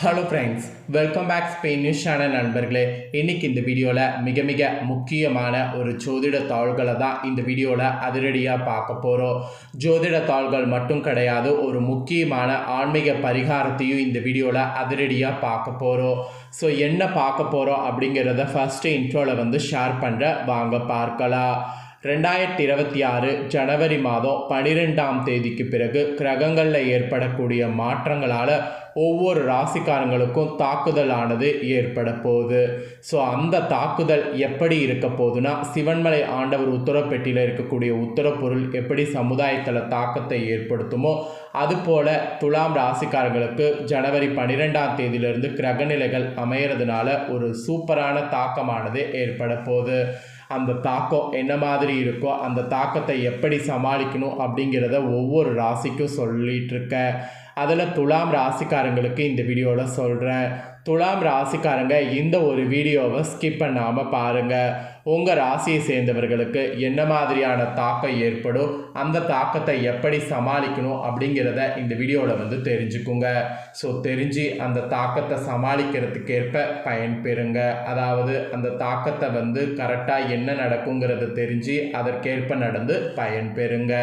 Hello friends welcome back Spain news channel நண்பர்களே. இன்னைக்கு இந்த வீடியோவில் மிக மிக முக்கியமான ஒரு ஜோதிட தாள்களை தான் இந்த வீடியோவில் அதிரடியாக பார்க்க போகிறோம் ஜோதிட தாள்கள் மட்டும் கிடையாது ஒரு முக்கியமான ஆன்மீக பரிகாரத்தையும் இந்த வீடியோவில் அதிரடியாக பார்க்க போகிறோம் ஸோ என்ன பார்க்க போகிறோம் அப்படிங்கிறத ஃபஸ்ட்டு இன்ட்ரோவில் வந்து ஷேர் பண்ணுற வாங்க பார்க்கலாம். ரெண்டாயிரத்தி இருபத்தி ஆறு ஜனவரி மாதம் பனிரெண்டாம் தேதிக்கு பிறகு கிரகங்களில் ஏற்படக்கூடிய மாற்றங்களால் ஒவ்வொரு ராசிக்காரங்களுக்கும் தாக்குதலானது ஏற்பட போகுது. ஸோ அந்த தாக்குதல் எப்படி இருக்க போகுதுன்னா சிவன்மலை ஆண்டவர் உத்தரப்பெட்டியில் இருக்கக்கூடிய உத்தரப்பொருள் எப்படி சமுதாயத்தில் தாக்கத்தை ஏற்படுத்துமோ அதுபோல துலாம் ராசிக்காரங்களுக்கு ஜனவரி பன்னிரெண்டாம் தேதியிலிருந்து கிரகநிலைகள் அமையிறதுனால ஒரு சூப்பரான தாக்கமானது ஏற்பட போகுது. அந்த தாக்கம் என்ன மாதிரி இருக்கோ அந்த தாக்கத்தை எப்படி சமாளிக்கணும் அப்படிங்கிறத ஒவ்வொரு ராசிக்கும் சொல்லிகிட்ருக்க அதில் துலாம் ராசிக்காரங்களுக்கு இந்த வீடியோவில் சொல்கிறேன் துலாம் ராசிக்காரங்க இந்த ஒரு வீடியோவை ஸ்கிப் பண்ணாமல் பாருங்கள் உங்கள் ராசியை சேர்ந்தவர்களுக்கு என்ன மாதிரியான தாக்கம் ஏற்படும் அந்த தாக்கத்தை எப்படி சமாளிக்கணும் அப்படிங்கிறத இந்த வீடியோவில் வந்து தெரிஞ்சுக்குங்க. ஸோ தெரிஞ்சு அந்த தாக்கத்தை சமாளிக்கிறதுக்கேற்ப பயன்பெறுங்க. அதாவது அந்த தாக்கத்தை வந்து கரெக்டாக என்ன நடக்குங்கிறத தெரிஞ்சு அதற்கேற்ப நடந்து பயன்பெறுங்க.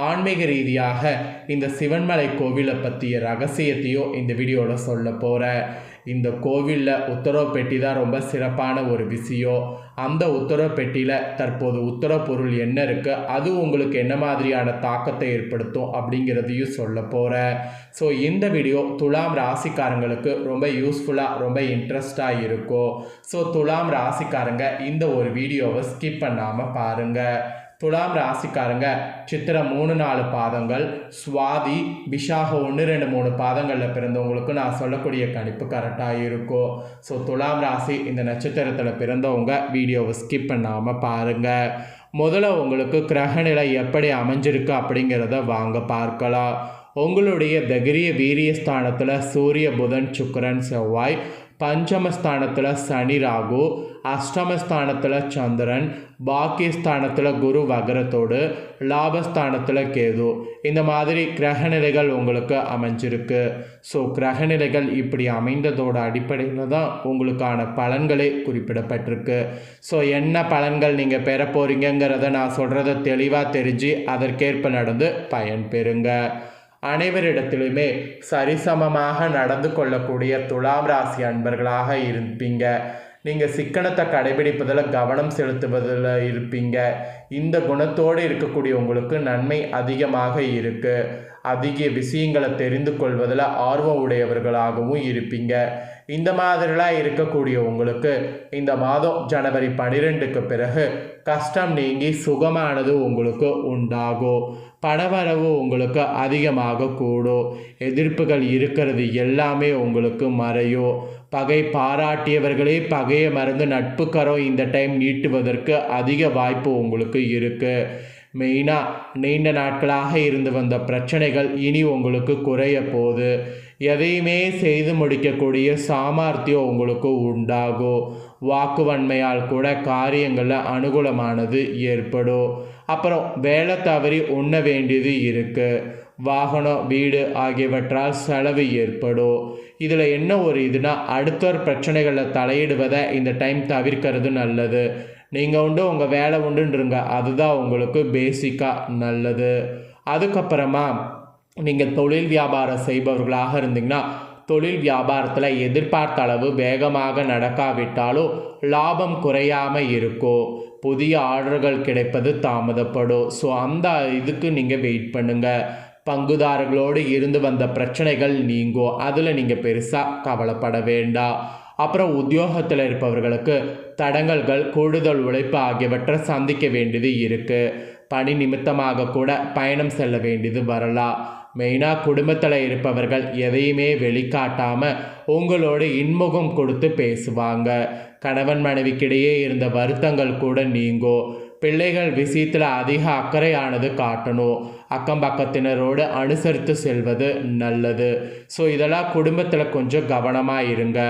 ஆன்மீக ரீதியாக இந்த சிவன்மலை கோவிலை பற்றிய ரகசியத்தையும் இந்த வீடியோவில் சொல்ல போகிறேன் இந்த கோவிலில் உத்தரவு பெட்டி தான் ரொம்ப சிறப்பான ஒரு விஷயம் அந்த உத்தரவு பெட்டியில் தற்போது உத்தரவு பொருள் என்ன இருக்குது அது உங்களுக்கு என்ன மாதிரியான தாக்கத்தை ஏற்படுத்தும் அப்படிங்கிறதையும் சொல்ல போகிறேன் ஸோ இந்த வீடியோ துலாம் ராசிக்காரங்களுக்கு ரொம்ப யூஸ்ஃபுல்லாக ரொம்ப இன்ட்ரெஸ்டாக இருக்கும். ஸோ துலாம் ராசிக்காரங்க இந்த ஒரு வீடியோவை ஸ்கிப் பண்ணாமல் பாருங்கள் துலாம் ராசிக்காரங்க சித்திரை மூணு நாலு பாதங்கள் சுவாதி விஷாக ஒன்று ரெண்டு மூணு பாதங்களில் பிறந்தவங்களுக்கு நான் சொல்லக்கூடிய கணிப்பு கரெக்டாக இருக்கும் ஸோ துலாம் ராசி இந்த நட்சத்திரத்தில் பிறந்தவங்க வீடியோவை ஸ்கிப் பண்ணாமல் பாருங்கள் முதல்ல உங்களுக்கு கிரகநிலை எப்படி அமைஞ்சிருக்கு அப்படிங்கிறத வாங்க பார்க்கலாம். உங்களுடைய தகிரிய வீரியஸ்தானத்தில் சூரிய புதன் சுக்கரன் செவ்வாய் பஞ்சமஸ்தானத்தில் சனி ராகு அஷ்டமஸ்தானத்தில் சந்திரன் பாக்கியஸ்தானத்தில் குரு வகரத்தோடு லாபஸ்தானத்தில் கேது. இந்த மாதிரி கிரகநிலைகள் உங்களுக்கு அமைஞ்சிருக்கு. ஸோ கிரகநிலைகள் இப்படி அமைந்ததோட அடிப்படையில் தான் உங்களுக்கான பலன்களே குறிப்பிடப்பட்டிருக்கு. ஸோ என்ன பலன்கள் நீங்கள் பெற போகிறீங்கிறத நான் சொல்கிறத தெளிவாக தெரிஞ்சு அதற்கேற்ப நடந்து பயன்பெறுங்க அனைவரிடத்திலுமே சரிசமமாக நடந்து கொள்ளக்கூடிய துலாம் ராசி அன்பர்களாக இருப்பீங்க. நீங்கள் சிக்கனத்தை கடைபிடிப்பதில் கவனம் செலுத்துவதில் இருப்பீங்க. இந்த குணத்தோடு இருக்கக்கூடிய உங்களுக்கு நன்மை அதிகமாக இருக்குது அதிக விஷயங்களை தெரிந்து கொள்வதில் ஆர்வம் உடையவர்களாகவும் இருப்பீங்க. இந்த மாதிரிலாம் இருக்கக்கூடிய உங்களுக்கு இந்த மாதம் ஜனவரி பன்னிரெண்டுக்கு பிறகு கஷ்டம் நீங்கி சுகமானது உங்களுக்கு உண்டாகும். பணவரவு உங்களுக்கு அதிகமாக கூடும். எதிர்ப்புகள் இருக்கிறது எல்லாமே உங்களுக்கு மறையும். பகை பாராட்டியவர்களே பகையை மறந்து நட்பு கரம் இந்த டைம் நீட்டுவதற்கு அதிக வாய்ப்பு உங்களுக்கு இருக்குது மெயினாக நீண்ட நாட்களாக இருந்து வந்த பிரச்சனைகள் இனி உங்களுக்கு குறைய போகுது. எதையுமே செய்து முடிக்கக்கூடிய சாமர்த்தியம் உங்களுக்கு உண்டாகும் வாக்குவன்மையால் கூட காரியங்களில் அனுகூலமானது ஏற்படும். அப்புறம் வேலை தவறி உண்ண வேண்டியது இருக்குது வாகனம் வீடு ஆகியவற்றால் செலவு ஏற்படும். இதில் என்ன ஒரு இதுனா அடுத்தவர் பிரச்சனைகளில் தலையிடுவதை இந்த டைம் தவிர்க்கிறது நல்லது. நீங்கள் உண்டு உங்கள் வேலை உண்டுன்றங்க. அதுதான் உங்களுக்கு பேசிக்காக நல்லது. அதுக்கப்புறமா நீங்கள் தொழில் வியாபாரம் செய்பவர்களாக இருந்தீங்கன்னா தொழில் வியாபாரத்தில் எதிர்பார்த்த அளவு வேகமாக நடக்காவிட்டாலும் லாபம் குறையாமல் இருக்கும். புதிய ஆர்டர்கள் கிடைப்பது தாமதப்படும். ஸோ அந்த இதுக்கு நீங்கள் வெயிட் பண்ணுங்கள் பங்குதாரர்களோடு இருந்து வந்த பிரச்சனைகள் நீங்கும் அதில் நீங்கள் பெருசாக கவலைப்பட வேண்டாம் அப்புறம் உத்தியோகத்தில் இருப்பவர்களுக்கு தடங்கல்கள் கூடுதல் உழைப்பு ஆகியவற்றை சந்திக்க வேண்டியது இருக்குது பணி நிமித்தமாக கூட பயணம் செல்ல வேண்டியது வரலாம் மெயினாக குடும்பத்தில் இருப்பவர்கள் எதையுமே வெளிக்காட்டாமல் உங்களோட இன்முகம் கொடுத்து பேசுவாங்க. கணவன் மனைவிக்கிடையே இருந்த வருத்தங்கள் கூட நீங்கும் பிள்ளைகள் விஷயத்தில் அதிக அக்கறையானது காட்டணும். அக்கம் பக்கத்தினரோடு அனுசரித்து செல்வது நல்லது. ஸோ இதெல்லாம் குடும்பத்தில் கொஞ்சம் கவனமாக இருங்க.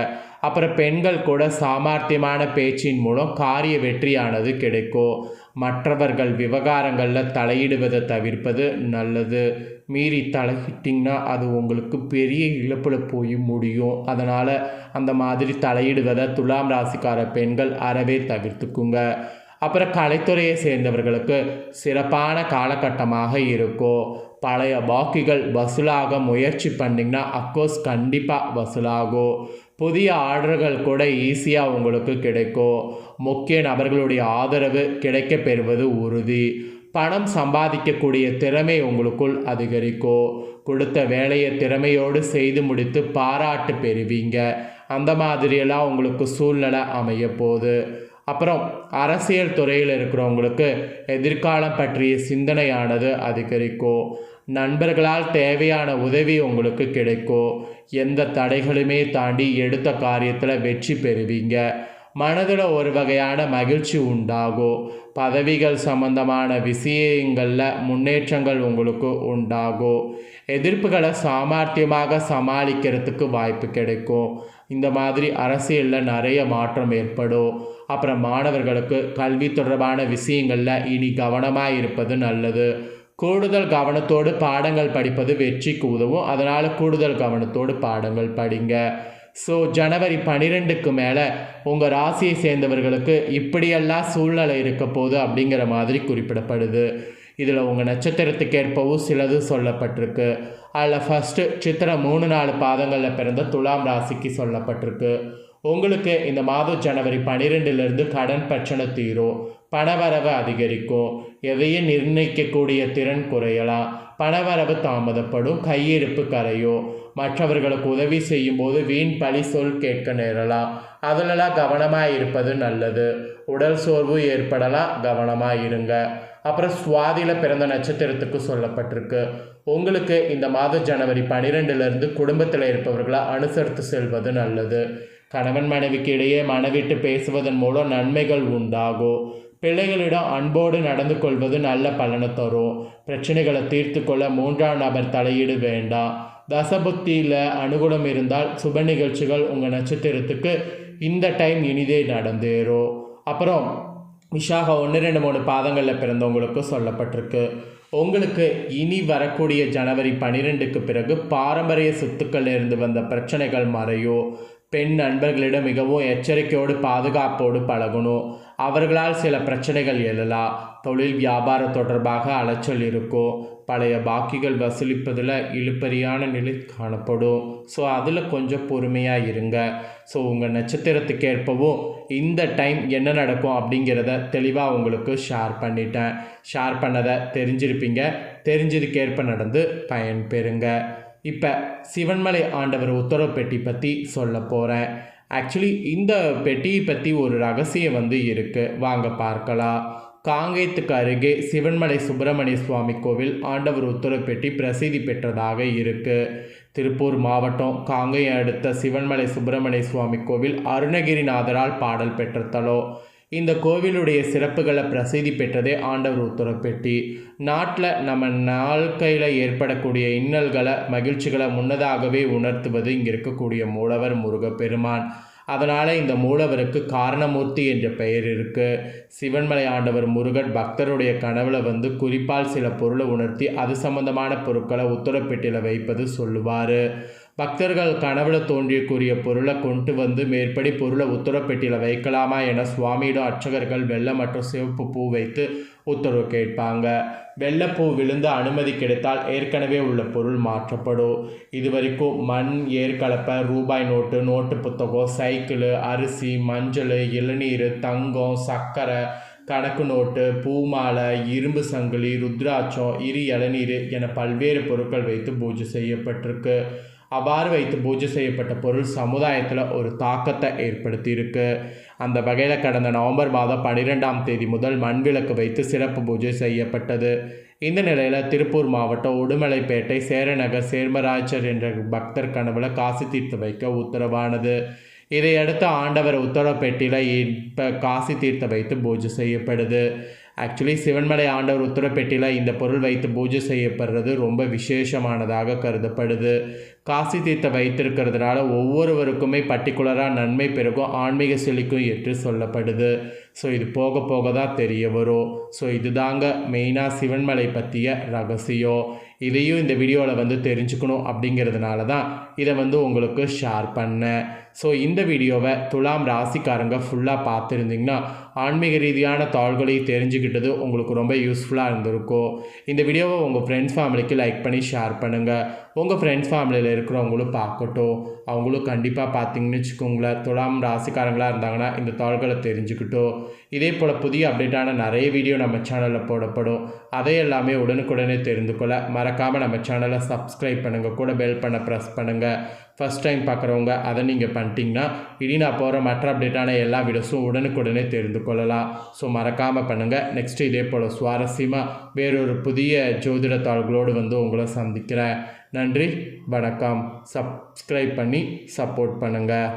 அப்புறம் பெண்கள் கூட சாமர்த்தியமான பேச்சின் மூலம் காரிய வெற்றியானது கிடைக்கும். மற்றவர்கள் விவகாரங்களில் தலையிடுவதை தவிர்ப்பது நல்லது. மீறி தலையிட்டிங்கன்னா அது உங்களுக்கு பெரிய இழப்பில் போய் முடியும். அதனால் அந்த மாதிரி தலையிடுவதை துலாம் ராசிக்கார பெண்கள் அறவே தவிர்த்துக்குங்க. அப்புறம் கலைத்துறையை சேர்ந்தவர்களுக்கு சிறப்பான காலகட்டமாக இருக்கும் பழைய பாக்கிகள் வசூலாக முயற்சி பண்ணிங்கன்னா அக்கோர்ஸ் கண்டிப்பாக வசூலாகும் புதிய ஆர்டர்கள் கூட ஈஸியாக உங்களுக்கு கிடைக்கும் முக்கிய நபர்களுடைய ஆதரவு கிடைக்க பெறுவது உறுதி. பணம் சம்பாதிக்கக்கூடிய திறமை உங்களுக்குள் அதிகரிக்கும் கொடுத்த வேலையை திறமையோடு செய்து முடித்து பாராட்டு பெறுவீங்க. அந்த மாதிரியெல்லாம் உங்களுக்கு சூழ்நிலை அமைய போகுது. அப்புறம் அரசியல் துறையில் இருக்கிறவங்களுக்கு எதிர்காலம் பற்றிய சிந்தனையானது அதிகரிக்கும் நண்பர்களால் தேவையான உதவி உங்களுக்கு கிடைக்கும் எந்த தடைகளுமே தாண்டி எடுத்த காரியத்தில் வெற்றி பெறுவீங்க. மனதில் ஒரு வகையான மகிழ்ச்சி உண்டாகும் பதவிகள் சம்பந்தமான விஷயங்களில் முன்னேற்றங்கள் உங்களுக்கு உண்டாகும் எதிர்ப்புகளை சாமர்த்தியமாக சமாளிக்கிறதுக்கு வாய்ப்பு கிடைக்கும். இந்த மாதிரி அரசியலில் நிறைய மாற்றம் ஏற்படும். அப்புறம் மாணவர்களுக்கு கல்வி தொடர்பான விஷயங்களில் இனி கவனமாக இருப்பது நல்லது. கூடுதல் கவனத்தோடு பாடங்கள் படிப்பது வெற்றிக்கு உதவும். அதனால் கூடுதல் கவனத்தோடு பாடங்கள் படிங்க. ஸோ ஜனவரி பன்னிரெண்டுக்கு மேலே உங்கள் ராசியை சேர்ந்தவர்களுக்கு இப்படியெல்லாம் சூழ்நிலை இருக்க போகுது அப்படிங்கிற மாதிரி குறிப்பிடப்படுது. இதில் உங்கள் நட்சத்திரத்துக்கு ஏற்பவும் சிலது சொல்லப்பட்டிருக்கு. அதில் ஃபஸ்ட்டு சித்திரை மூணு நாலு பாதங்களில் பிறந்த துலாம் ராசிக்கு சொல்லப்பட்டிருக்கு. உங்களுக்கு இந்த மாதம் ஜனவரி பன்னிரெண்டுலேருந்து கடன் பிரச்சனை தீரும். பணவரவு அதிகரிக்கும். எதையும் நிர்ணயிக்கக்கூடிய திறன் குறையலாம். பணவரவு தாமதப்படும். கையிருப்பு கரையும். மற்றவர்களுக்கு உதவி செய்யும்போது வீண் பழி சொல் கேட்க நேரலாம். அதிலெல்லாம் கவனமாக இருப்பது நல்லது. உடல் சோர்வு ஏற்படலாம். கவனமாக இருங்க. அப்புறம் சுவாதியில் பிறந்த நட்சத்திரத்துக்கு சொல்லப்பட்டிருக்கு. உங்களுக்கு இந்த மாத ஜனவரி பன்னிரெண்டுலேருந்து குடும்பத்தில் இருப்பவர்களை அனுசரித்து செல்வது நல்லது. கணவன் மனைவிக்கு இடையே மனவிட்டு பேசுவதன் மூலம் நன்மைகள் உண்டாகும். பிள்ளைகளிடம் அன்போடு நடந்து கொள்வது நல்ல பலனை தரும். பிரச்சனைகளை தீர்த்து கொள்ள மூன்றாம் நபர் தலையீடு வேண்டாம். தசபுத்தியில் அனுகூலம் இருந்தால் சுப நிகழ்ச்சிகள் உங்கள் நட்சத்திரத்துக்கு இந்த டைம் இனிதே நடந்தேறும். அப்புறம் விஷாக ஒன்று ரெண்டு மூணு பாதங்களில் பிறந்தவங்களுக்கு சொல்லப்பட்டிருக்கு. உங்களுக்கு இனி வரக்கூடிய ஜனவரி பன்னிரெண்டுக்கு பிறகு பாரம்பரிய சொத்துக்கள் இருந்து வந்த பிரச்சனைகள் மறையோ பெண் நண்பர்களிடம் மிகவும் எச்சரிக்கையோடு பாதுகாப்போடு பழகணும் அவர்களால் சில பிரச்சனைகள் எழலாம் தொழில் வியாபாரம் தொடர்பாக அலைச்சல் இருக்கும் பழைய பாக்கிகள் வசூலிப்பதில் இழுப்பறியான நிலை காணப்படும். ஸோ அதில் கொஞ்சம் பொறுமையாக இருங்க. ஸோ உங்கள் நட்சத்திரத்துக்கு ஏற்பவும் இந்த டைம் என்ன நடக்கும் அப்படிங்கிறத தெளிவாக உங்களுக்கு ஷேர் பண்ணிட்டேன். ஷேர் பண்ணதை தெரிஞ்சிருப்பீங்க. தெரிஞ்சதுக்கேற்ப நடந்து பயன் பெறுங்க இப்போ சிவன்மலை ஆண்டவர் உத்தரவு பெட்டி பற்றி சொல்ல போகிறேன் ஆக்சுவலி இந்த பெட்டியை பற்றி ஒரு ரகசியம் வந்து இருக்குது வாங்க பார்க்கலாம். காங்கேயத்துக்கு அருகே சிவன்மலை சுப்பிரமணிய சுவாமி கோவில் ஆண்டவர் உத்தரப்பெட்டி பிரசித்தி பெற்றதாக இருக்கு. திருப்பூர் மாவட்டம் காங்கேயம் அடுத்த சிவன்மலை சுப்பிரமணிய சுவாமி கோவில் அருணகிரிநாதரால் பாடல் பெற்ற தலம். இந்த கோவிலுடைய சிறப்புகளை பிரசித்தி பெற்றதே ஆண்டவர் உத்தரப்பெட்டி நாட்டில் நம்ம நாள்கையில் ஏற்படக்கூடிய இன்னல்களை மகிழ்ச்சிகளை முன்னதாகவே உணர்த்துவது இங்கே இருக்கக்கூடிய மூலவர் முருகப்பெருமான். அதனால் இந்த மூலவருக்கு காரணமூர்த்தி என்ற பெயர் இருக்குது சிவன்மலை ஆண்டவர் முருகன் பக்தருடைய கனவுல வந்து குறிப்பால் சில பொருளை உணர்த்தி அது சம்பந்தமான பொருட்களை உத்தரப்பெட்டியில் வைப்பது சொல்லுவார். பக்தர்கள் கனவுல தோன்றியக்கூடிய பொருளை கொண்டு வந்து மேற்படி பொருளை உத்தரப்பெட்டியில் வைக்கலாமா என சுவாமியிடம் அர்ச்சகர்கள் வெள்ளை மற்றும் சிவப்பு பூ வைத்து உத்தரவு கேட்பாங்க. வெள்ளைப்பூ விழுந்து அனுமதி கிடைத்தால் ஏற்கனவே உள்ள பொருள் மாற்றப்படும். இது வரைக்கும் மண் ஏற்கலப்பை ரூபாய் நோட்டு நோட்டு புத்தகம் சைக்கிள் அரிசி மஞ்சள் இளநீர் தங்கம் சர்க்கரை கணக்கு நோட்டு பூமாலை இரும்பு சங்கிலி ருத்ராட்சம் இரு இளநீர் என பல்வேறு பொருட்கள் வைத்து பூஜை செய்யப்பட்டிருக்கு. அவ்வாறு வைத்து பூஜை செய்யப்பட்ட பொருள் சமுதாயத்தில் ஒரு தாக்கத்தை ஏற்படுத்தியிருக்கு. அந்த வகையில் கடந்த நவம்பர் மாதம் பன்னிரெண்டாம் தேதி முதல் மண் விளக்கு வைத்து சிறப்பு பூஜை செய்யப்பட்டது. இந்த நிலையில் திருப்பூர் மாவட்டம் உடுமலைப்பேட்டை சேரநகர் சேர்மராஜர் என்ற பக்தர் கனவுல காசி தீர்த்து வைக்க உத்தரவானது. இதையடுத்து ஆண்டவர் உத்தரப்பேட்டியில் இப்போ காசி தீர்த்த வைத்து பூஜை செய்யப்படுது. ஆக்சுவலி சிவன்மலை ஆண்டவர் உத்தரப்பேட்டியில் இந்த பொருள் வைத்து பூஜை செய்யப்படுறது ரொம்ப விசேஷமானதாக கருதப்படுது. காசி தீர்த்த வைத்திருக்கிறதுனால ஒவ்வொருவருக்குமே பர்டிகுலராக நன்மை பெருகும் ஆன்மீக செழிக்கும் என்று சொல்லப்படுது. ஸோ இது போக போக தான் தெரிய வரும். ஸோ இதுதாங்க மெயினாக சிவன்மலை பற்றிய ரகசியம். இதையும் இந்த வீடியோவில் வந்து தெரிஞ்சுக்கணும் அப்படிங்கிறதுனால தான் இதை வந்து உங்களுக்கு ஷேர் பண்ணேன். ஸோ இந்த வீடியோவை துலாம் ராசிக்காரங்க ஃபுல்லாக பார்த்துருந்தீங்கன்னா ஆன்மீக ரீதியான தாள்களை தெரிஞ்சுக்கிட்டது உங்களுக்கு ரொம்ப யூஸ்ஃபுல்லாக இருந்திருக்கும். இந்த வீடியோவை உங்கள் ஃப்ரெண்ட்ஸ் ஃபேமிலிக்கு லைக் பண்ணி ஷேர் பண்ணுங்கள் உங்கள் ஃப்ரெண்ட்ஸ் ஃபேமிலியில் இருக்கிறவங்களும் பார்க்கட்டும். அவங்களும் கண்டிப்பாக பார்த்தீங்கன்னு வச்சுக்கோங்களேன். துலாம் ராசிக்காரங்களாக இருந்தாங்கன்னா இந்த தாள்களை தெரிஞ்சுக்கிட்டோம். இதே போல் புதிய அப்டேட்டான நிறைய வீடியோ நம்ம சேனலில் போடப்படும். அதை எல்லாமே உடனுக்குடனே தெரிந்து கொள்ள மறக்காமல் நம்ம சேனலை சப்ஸ்கிரைப் பண்ணுங்கள் கூட பெல் பண்ண ப்ரெஸ் பண்ணுங்கள் ஃபஸ்ட் டைம் பார்க்குறவங்க அதை நீங்கள் பண்ணிட்டீங்கன்னா இனி நான் போகிற மற்ற அப்டேட்டான எல்லா வீடியோஸும் உடனுக்குடனே தெரிந்து கொள்ளலாம். ஸோ மறக்காமல் பண்ணுங்கள் நெக்ஸ்ட்டு இதே போல் சுவாரஸ்யமாக வேறொரு புதிய ஜோதிட தாள்களோடு வந்து உங்களை சந்திக்கிறேன். நன்றி. வணக்கம். சப்ஸ்கிரைப் பண்ணி சப்போர்ட் பண்ணுங்கள்